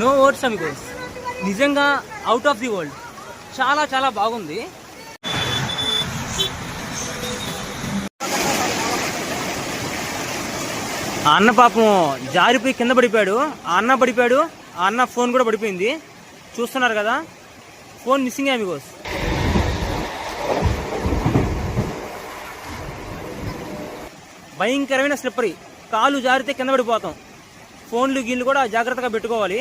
No words amigos నిజంగా out of the world చాలా చాలా బాగుంది. ఆ అన్న పాపం జారిపోయి కింద పడిపోయాడు. ఆ అన్న పడిపోయాడు. ఆ అన్న ఫోన్ కూడా పడిపోయింది. చూస్తున్నారు కదా? ఫోన్ మిస్సింగ్ అమిగోస్ భయంకరమైన స్లిప్పరీ కాలు జారితే కింద పడిపోతాం. ఫోన్లు గీళ్ళు కూడా జాగ్రత్తగా పెట్టుకోవాలి.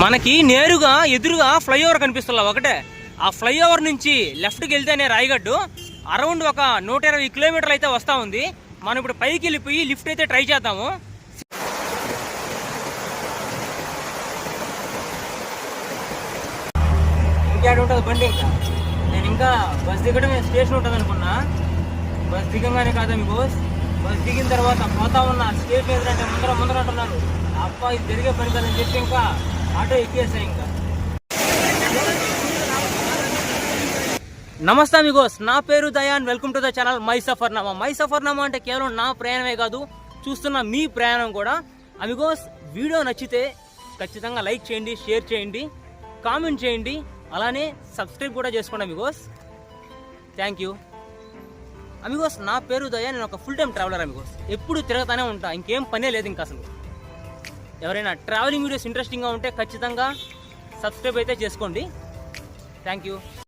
మనకి నేరుగా ఎదురుగా ఫ్లైఓవర్ కనిపిస్తున్నా ఒకటే. ఆ ఫ్లైఓవర్ నుంచి లెఫ్ట్కి వెళ్తేనే రాయగడ్డు. అరౌండ్ ఒక నూట ఇరవై కిలోమీటర్లు అయితే వస్తూ ఉంది. మనం ఇప్పుడు పైకి వెళ్ళిపోయి లిఫ్ట్ అయితే ట్రై చేద్దాము. ఇంకేడు ఉంటుంది బండి. ఇంకా నేను ఇంకా బస్ దిగడం స్టేషన్ ఉంటుంది అనుకున్నా. బస్ దిగంగానే కాదా మీకు బస్. దిగిన తర్వాత పోతా ఉన్న. స్టేషన్ ఎదురంటే ముందర ముందర అంటున్నారు అప్ప ఇది జరిగే పని కదని చెప్పి ఇంకా ఆటో ఎక్కేసా ఇంకా? నమస్తే మిగోస్ నా పేరు Dayan welcome to the channel my Safarnama. My Safarnama అంటే కేవలం నా ప్రయాణమే కాదు చూస్తున్న మీ ప్రయాణం కూడా. అమిగోస్ వీడియో నచ్చితే ఖచ్చితంగా లైక్ చేయండి షేర్ చేయండి కామెంట్ చేయండి అలానే సబ్స్క్రైబ్ కూడా చేసుకోండి అమిగోస్. థ్యాంక్ యూ అమిగోస్ నా పేరు దయా నేను ఒక ఫుల్ టైం ట్రావెలర్ అమిగోస్. ఎప్పుడు తిరగతానే ఉంటా ఇంకేం పనే లేదు ఇంకా అసలు. ఎవరైనా ట్రావెలింగ్ వీడియోస్ ఇంట్రెస్టింగ్గా ఉంటే ఖచ్చితంగా సబ్స్క్రైబ్ అయితే చేసుకోండి. Thank you